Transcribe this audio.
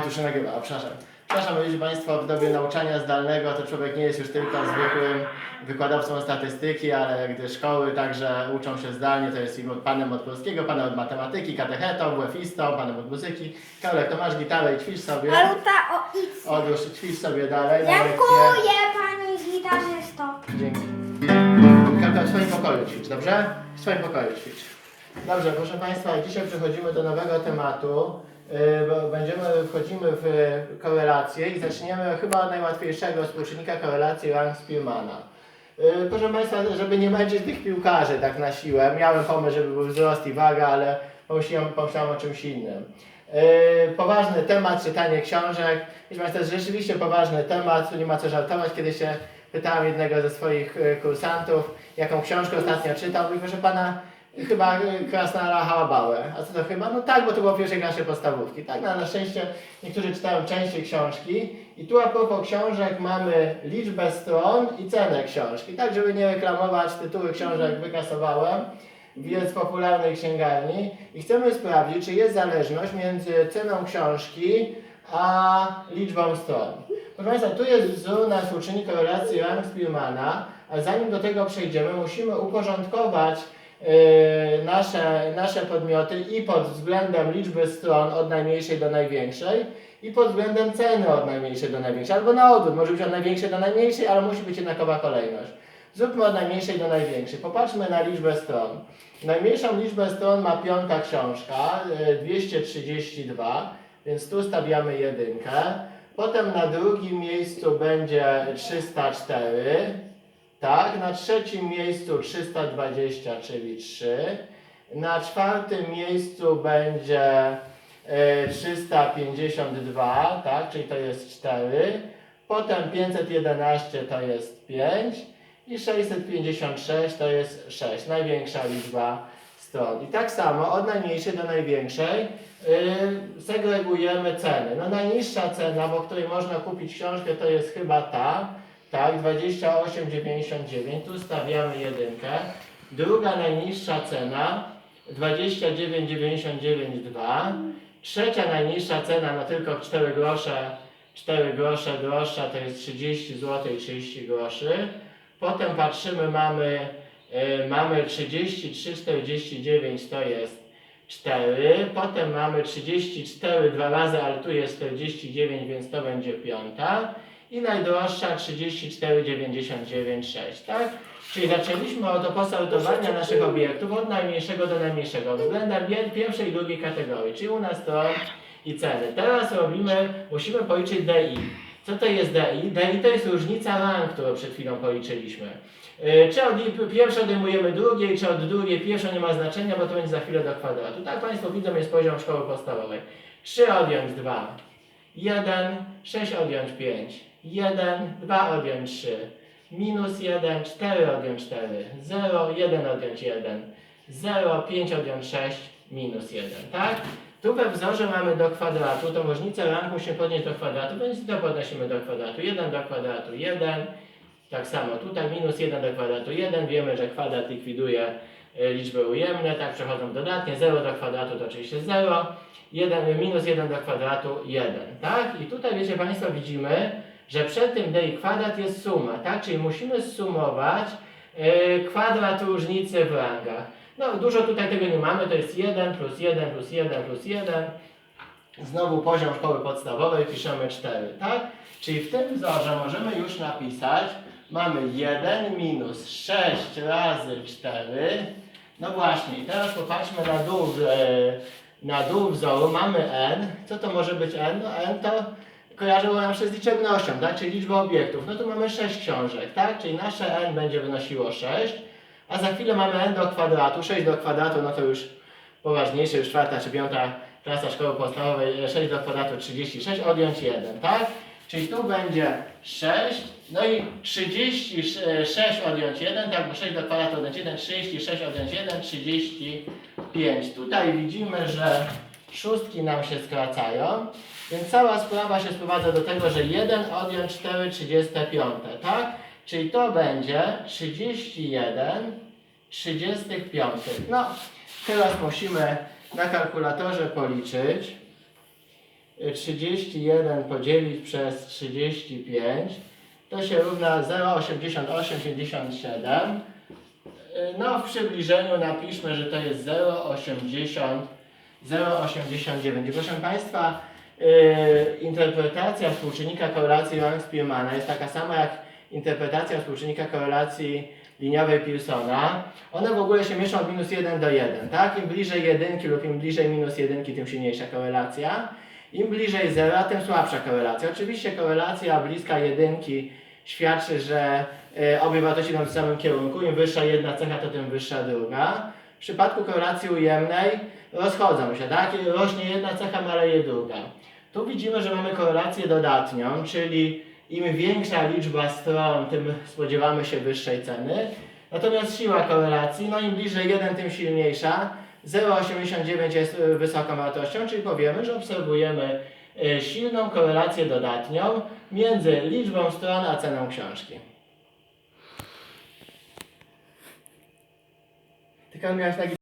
A, tu się nagrywa, przepraszam. Przepraszam, wiecie Państwo, w dobie nauczania zdalnego to człowiek nie jest już tylko zwykłym wykładowcą statystyki, ale gdy szkoły także uczą się zdalnie, to jest i panem od polskiego, panem od matematyki, katechetą, WF-istą, panem od muzyki. Karolek, to masz gitarę i ćwicz sobie. Aluta o X. Odłóż ćwicz sobie dalej na lekcję. Dziękuję pani gitarzysto. Dzięki. Karta w swoim pokoju ćwicz, dobrze? W swoim pokoju ćwicz. Dobrze, proszę Państwa, dzisiaj przechodzimy do nowego tematu. Bo Będziemy, wchodzimy w korelację i zaczniemy chyba od najłatwiejszego współczynnika korelacji rang Spielmana. Yy, Proszę Państwa, żeby nie męczyć tych piłkarzy tak na siłę, miałem pomysł, żeby był wzrost i waga, ale pomyślałem, pomyślałem o czymś innym. Poważny temat, czytanie książek. Proszę Państwa, to jest rzeczywiście poważny temat, tu nie ma co żartować. Kiedy się pytałem jednego ze swoich kursantów, jaką książkę ostatnio czytał, mówi, proszę Pana, chyba yy, Krasnala Hałabałę. A co to chyba? No tak, bo to było w pierwszej klasie podstawówki. Tak, no, na szczęście niektórzy czytają częściej książki. I tu a propos książek mamy liczbę stron i cenę książki. Tak, żeby nie reklamować, tytuły książek wykasowałem z popularnej księgarni i chcemy sprawdzić, czy jest zależność między ceną książki a liczbą stron. Proszę Państwa, tu jest wzór na współczynnik korelacji rang Spielmana, a zanim do tego przejdziemy, musimy uporządkować nasze, nasze podmioty i pod względem liczby stron od najmniejszej do największej i pod względem ceny od najmniejszej do największej, albo na odwrót, może być od największej do najmniejszej, ale musi być jednakowa kolejność. Zróbmy od najmniejszej do największej. Popatrzmy na liczbę stron. Najmniejszą liczbę stron ma piąta książka, y, 232, więc tu stawiamy jedynkę. Potem na drugim miejscu będzie 304, tak, na trzecim miejscu 320, czyli 3. Na czwartym miejscu będzie y, 352, tak, czyli to jest 4. Potem 511 to jest 5 i 656 to jest 6, największa liczba stron. I tak samo od najmniejszej do największej yy, segregujemy ceny. No najniższa cena, po której można kupić książkę to jest chyba ta, tak, 28,99, tu stawiamy jedynkę. Druga najniższa cena 29,99,2. Trzecia najniższa cena, no tylko 4 grosze, 4 grosze droższa to jest 30 zł i 30 groszy. Potem patrzymy, mamy, y, mamy 33,49 to jest 4. Potem mamy 34 dwa razy, ale tu jest 49, więc to będzie piąta. I najdroższa 34,99,6, tak? Czyli zaczęliśmy od oposortowania naszych obiektów od najmniejszego do najmniejszego względem pier- pierwszej i drugiej kategorii, czyli u nas stron i ceny. Teraz robimy, musimy policzyć DI. Co to jest DI? DI to jest różnica rang, którą przed chwilą policzyliśmy. Yy, Czy od pierwsze odejmujemy drugiej, czy od drugiej pierwsze nie ma znaczenia, bo to będzie za chwilę do kwadratu. Tak Państwo widzą, jest poziom szkoły podstawowej. 3 odjąć 2, 1, 6 odjąć 5, 1, 2 odjąć 3, minus 1, 4 odjąć 4, 0, 1 odjąć 1, 0, 5 odjąć 6, minus 1, tak? Tu we wzorze mamy do kwadratu, tą różnicę rang musimy podnieść do kwadratu, więc to podnosimy do kwadratu. 1 do kwadratu 1, tak samo tutaj minus 1 do kwadratu 1, wiemy, że kwadrat likwiduje liczby ujemne, tak przechodzą dodatnie, 0 do kwadratu to oczywiście 0, 1, minus 1 do kwadratu 1, tak? I tutaj wiecie Państwo widzimy, że przed tym d kwadrat jest suma, tak? Czyli musimy zsumować e, kwadrat różnicy w rangach. No dużo tutaj tego nie mamy, to jest 1 plus 1 plus 1 plus 1. Znowu poziom szkoły podstawowej piszemy 4, tak? Czyli w tym wzorze możemy już napisać, mamy 1 minus 6 razy 4. No właśnie, teraz popatrzmy na dół, e, na dół wzoru, mamy n. Co to może być n? No n to kojarzyło nam się z liczebnością, tak? Czyli liczbą obiektów. No to mamy 6 książek, tak? Czyli nasze n będzie wynosiło 6. A za chwilę mamy n do kwadratu, 6 do kwadratu, no to już poważniejsze, już czwarta czy piąta klasa szkoły podstawowej, 6 do kwadratu 36, odjąć 1, tak? Czyli tu będzie 6, no i 36 odjąć 1, tak, bo 6 do kwadratu odjąć 1, 36 odjąć 1, 35. Tutaj widzimy, że szóstki nam się skracają, więc cała sprawa się sprowadza do tego, że 1 odjąć 4, 35, tak? Czyli to będzie 31 35. No, teraz musimy na kalkulatorze policzyć. Y, 31 podzielić przez 35 to się równa 0,8857. Y, No w przybliżeniu napiszmy, że to jest 0,80 0,89. I Proszę Państwa, y, interpretacja współczynnika korelacji Young-Spearmana jest taka sama jak interpretacja współczynnika korelacji liniowej Pearsona. One w ogóle się mieszczą od minus 1 do 1, tak? Im bliżej jedynki lub im bliżej minus jedynki, tym silniejsza korelacja. Im bliżej zera, tym słabsza korelacja. Oczywiście korelacja bliska jedynki świadczy, że y, obie wartości idą w samym kierunku. Im wyższa jedna cecha, to tym wyższa druga. W przypadku korelacji ujemnej rozchodzą się, tak? Rośnie jedna cecha, maleje druga. Tu widzimy, że mamy korelację dodatnią, czyli im większa liczba stron, tym spodziewamy się wyższej ceny. Natomiast siła korelacji, no im bliżej 1, tym silniejsza. 0,89 jest y, wysoką wartością, czyli powiemy, że obserwujemy y, silną korelację dodatnią między liczbą stron a ceną książki. Tylko miałeś taki